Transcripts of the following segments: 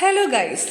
Hello guys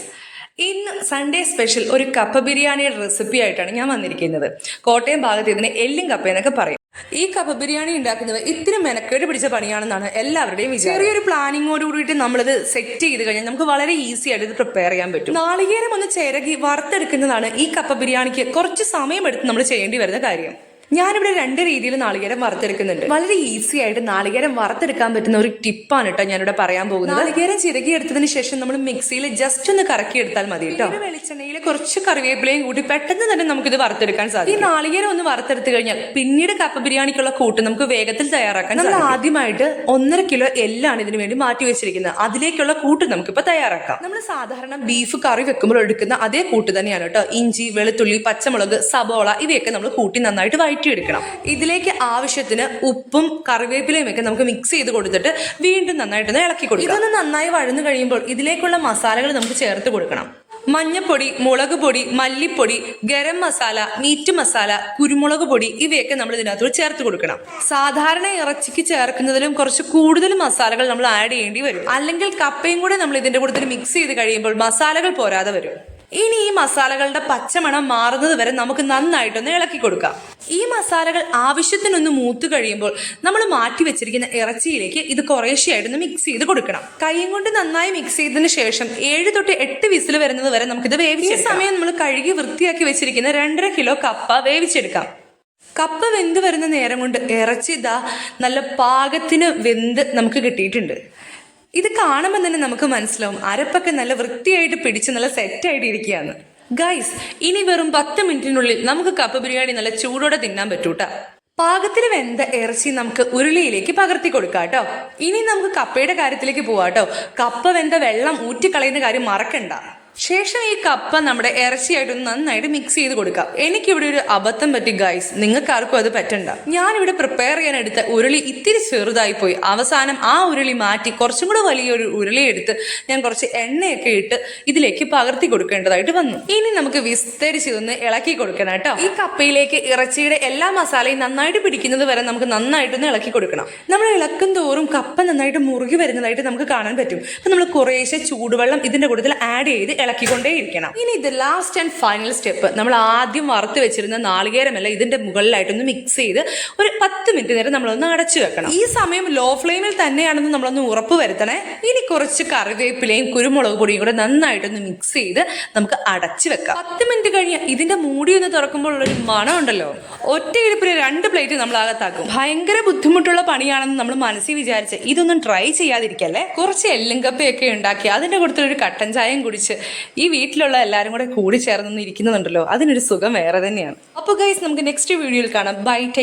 ഇന്ന് Sunday special ഒരു കപ്പ ബിരിയാണിയുടെ റെസിപ്പി ആയിട്ടാണ് ഞാൻ വന്നിരിക്കുന്നത്. കോട്ടയം ഭാഗത്ത് ഇതിന് എല്ലും കപ്പ എന്നൊക്കെ പറയും. ഈ കപ്പ ബിരിയാണി ഉണ്ടാക്കുന്നത് ഇത്തിരി മെനക്കേട് പിടിച്ച പണിയാണെന്നാണ് എല്ലാവരുടെയും വിചാരം. ചെറിയൊരു പ്ലാനിങ്ങോട് കൂടിയിട്ട് നമ്മളിത് സെറ്റ് ചെയ്ത് കഴിഞ്ഞാൽ നമുക്ക് വളരെ ഈസി ആയിട്ട് ഇത് പ്രിപ്പയർ ചെയ്യാൻ പറ്റും. നാളികേരം ഒന്ന് ചിരകി വറുത്തെടുക്കുന്നതാണ് ഈ കപ്പ ബിരിയാണിക്ക് കുറച്ച് സമയമെടുത്ത് നമ്മൾ ചെയ്യേണ്ടി വരുന്ന കാര്യം. ഞാനിവിടെ രണ്ട് രീതിയിൽ നാളികേരം വറുത്തെടുക്കുന്നുണ്ട്. വളരെ ഈസി ആയിട്ട് നാളികേരം വറുത്തെടുക്കാൻ പറ്റുന്ന ഒരു ടിപ്പാണ് കേട്ടോ ഞാനിവിടെ പറയാൻ പോകുന്നത്. നാളികേരം ചിരകി എടുത്തതിന് ശേഷം നമ്മൾ മിക്സിയിൽ ജസ്റ്റ് ഒന്ന് കറക്കി എടുത്താൽ മതി കേട്ടോ വെളിച്ചെണ്ണയിൽ കുറച്ച് കറിവേപ്പിലയും കൂടി പെട്ടെന്ന് തന്നെ നമുക്കിത് വറുത്തെടുക്കാൻ സാധിക്കും. ഈ നാളികേരം ഒന്ന് വറുത്തെടുത്ത് കഴിഞ്ഞാൽ പിന്നീട് കപ്പ ബിരിയാണിക്കുള്ള കൂട്ട് നമുക്ക് വേഗത്തിൽ തയ്യാറാക്കാൻ നമ്മൾ ആദ്യമായിട്ട് ഒന്നര കിലോ എല്ലാണ് ഇതിനു വേണ്ടി മാറ്റി വെച്ചിരിക്കുന്നത്. അതിലേക്കുള്ള കൂട്ട് നമുക്കിപ്പോൾ തയ്യാറാക്കാം. നമ്മൾ സാധാരണ ബീഫ് കറി വെക്കുമ്പോൾ എടുക്കുന്ന അതേ കൂട്ട് തന്നെയാണ് കേട്ടോ ഇഞ്ചി വെളുത്തുള്ളി പച്ചമുളക് സബോള ഇവയൊക്കെ നമ്മൾ കൂട്ടി നന്നായിട്ട് വഴറ്റിയെടുക്കണം. ഇതിലേക്ക് ആവശ്യത്തിന് ഉപ്പും കറിവേപ്പിലയും ഒക്കെ നമുക്ക് മിക്സ് ചെയ്ത് കൊടുത്തിട്ട് വീണ്ടും നന്നായിട്ടൊന്ന് ഇളക്കി കൊടുക്കണം ഇതൊന്ന് നന്നായി വഴന്നു കഴിയുമ്പോൾ ഇതിലേക്കുള്ള മസാലകൾ നമുക്ക് ചേർത്ത് കൊടുക്കണം. മഞ്ഞപ്പൊടി മുളക് പൊടി മല്ലിപ്പൊടി ഗരം മസാല മീറ്റ് മസാല കുരുമുളക് പൊടി ഇവയൊക്കെ നമ്മൾ ഇതിനകത്തോട് ചേർത്ത് കൊടുക്കണം. സാധാരണ ഇറച്ചിക്ക് ചേർക്കുന്നതിലും കുറച്ച് കൂടുതൽ മസാലകൾ നമ്മൾ ആഡ് ചെയ്യേണ്ടി വരും. അല്ലെങ്കിൽ കപ്പയും കൂടെ നമ്മൾ ഇതിന്റെ കൂടുതൽ മിക്സ് ചെയ്ത് കഴിയുമ്പോൾ മസാലകൾ പോരാതെ വരും. ഇനി ഈ മസാലകളുടെ പച്ചമണം മാറുന്നത് വരെ നമുക്ക് നന്നായിട്ടൊന്ന് ഇളക്കി കൊടുക്കാം. ഈ മസാലകൾ ആവശ്യത്തിനൊന്ന് മൂത്ത് കഴിയുമ്പോൾ നമ്മൾ മാറ്റി വെച്ചിരിക്കുന്ന ഇറച്ചിയിലേക്ക് ഇത് കുറേശ്ശെയായിട്ടൊന്ന് മിക്സ് ചെയ്ത് കൊടുക്കണം. കൈയും കൊണ്ട് നന്നായി മിക്സ് ചെയ്തതിന് ശേഷം ഏഴ് തൊട്ട് എട്ട് വിസിൽ വരുന്നത് വരെ നമുക്കിത് വേവിച്ച് ഈ സമയം നമ്മൾ കഴുകി വൃത്തിയാക്കി വെച്ചിരിക്കുന്ന രണ്ടര കിലോ കപ്പ വേവിച്ചെടുക്കാം. കപ്പ വെന്ത് വരുന്ന നേരം കൊണ്ട് ഇറച്ചി ഇതാ നല്ല പാകത്തിന് വെന്ത് നമുക്ക് കിട്ടിയിട്ടുണ്ട്. ഇത് കാണുമ്പോൾ തന്നെ നമുക്ക് മനസ്സിലാവും. അരപ്പൊക്കെ നല്ല വൃത്തിയായിട്ട് പിടിച്ച് നല്ല സെറ്റായിട്ട് ഇരിക്കുകയാണ്. ഗൈസ് ഇനി വെറും പത്ത് മിനിറ്റിനുള്ളിൽ നമുക്ക് കപ്പ് ബിരിയാണി നല്ല ചൂടോടെ തിന്നാൻ പറ്റൂട്ടാ. പാകത്തിന് വെന്ത ഇറച്ചി നമുക്ക് ഉരുളിയിലേക്ക് പകർത്തി കൊടുക്കാം കേട്ടോ. ഇനി നമുക്ക് കപ്പയുടെ കാര്യത്തിലേക്ക് പോവാട്ടോ കപ്പ വെന്ത വെള്ളം ഊറ്റിക്കളയുന്ന കാര്യം മറക്കണ്ട. ശേഷം ഈ കപ്പ നമ്മുടെ ഇറച്ചിയായിട്ടൊന്ന് നന്നായിട്ട് മിക്സ് ചെയ്ത് കൊടുക്കാം. എനിക്ക് ഇവിടെ ഒരു അബദ്ധം പറ്റി ഗൈസ് നിങ്ങൾക്ക് ആർക്കും അത് പറ്റണ്ട. ഞാനിവിടെ പ്രിപ്പയർ ചെയ്യാൻ എടുത്ത ഉരുളി ഇത്തിരി ചെറുതായി പോയി. അവസാനം ആ ഉരുളി മാറ്റി കുറച്ചും കൂടെ വലിയൊരു ഉരുളി എടുത്ത് ഞാൻ കുറച്ച് എണ്ണയൊക്കെ ഇട്ട് ഇതിലേക്ക് പകർത്തി കൊടുക്കേണ്ടതായിട്ട് വന്നു. ഇനി നമുക്ക് വിസ്തരിച്ച് ഇതൊന്ന് ഇളക്കി കൊടുക്കണം കേട്ടോ. ഈ കപ്പയിലേക്ക് ഇറച്ചിയുടെ എല്ലാ മസാലയും നന്നായിട്ട് പിടിക്കുന്നത് വരെ നമുക്ക് നന്നായിട്ടൊന്ന് ഇളക്കി കൊടുക്കണം. നമ്മൾ ഇളക്കും തോറും കപ്പ നന്നായിട്ട് മുറുകി വരുന്നതായിട്ട് നമുക്ക് കാണാൻ പറ്റും. അപ്പൊ നമ്മൾ കുറേശ്ശെ ചൂടുവെള്ളം ഇതിന്റെ കൂട്ടത്തിൽ ആഡ് ചെയ്ത് ഇളക്കിക്കൊണ്ടേ ഇരിക്കണം ഇനി ഇത് ലാസ്റ്റ് ആൻഡ് ഫൈനൽ സ്റ്റെപ്പ് നമ്മൾ ആദ്യം വറുത്ത് വെച്ചിരുന്ന നാളികേരമല്ല ഇതിന്റെ മുകളിലായിട്ടൊന്ന് മിക്സ് ചെയ്ത് ഒരു പത്ത് മിനിറ്റ് നേരം നമ്മളൊന്ന് അടച്ചു വെക്കണം. ഈ സമയം ലോ ഫ്ലെയിമിൽ തന്നെയാണെന്ന് നമ്മളൊന്ന് ഉറപ്പ് വരുത്തണേ. ഇനി കുറച്ച് കറിവേപ്പിലയും കുരുമുളക് പൊടിയും കൂടെ നന്നായിട്ടൊന്ന് മിക്സ് ചെയ്ത് നമുക്ക് അടച്ചു വെക്കാം. പത്ത് മിനിറ്റ് കഴിഞ്ഞ് ഇതിന്റെ മൂടി ഒന്ന് തുറക്കുമ്പോൾ ഉള്ളൊരു മണം ഉണ്ടല്ലോ. ഒറ്റ ഇരിപ്പിൽ രണ്ട് പ്ലേറ്റ് നമ്മൾ അകത്താക്കും. ഭയങ്കര ബുദ്ധിമുട്ടുള്ള പണിയാണെന്ന് നമ്മൾ മനസ്സിൽ വിചാരിച്ച് ഇതൊന്നും ട്രൈ ചെയ്യാതിരിക്കല്ലേ? കുറച്ച് എല്ലും കപ്പയൊക്കെ ഉണ്ടാക്കി അതിന്റെ കൂടുതലൊരു കട്ടൻ ചായയും കുടിച്ച് ഈ വീട്ടിലുള്ള എല്ലാവരും കൂടെ കൂടി ചേർന്ന് ഇരിക്കുന്നുണ്ടല്ലോ അതിനൊരു സുഖം വേറെ തന്നെയാണ്. അപ്പോൾ ഗൈസ് നമുക്ക് നെക്സ്റ്റ് വീഡിയോയിൽ കാണാം. By time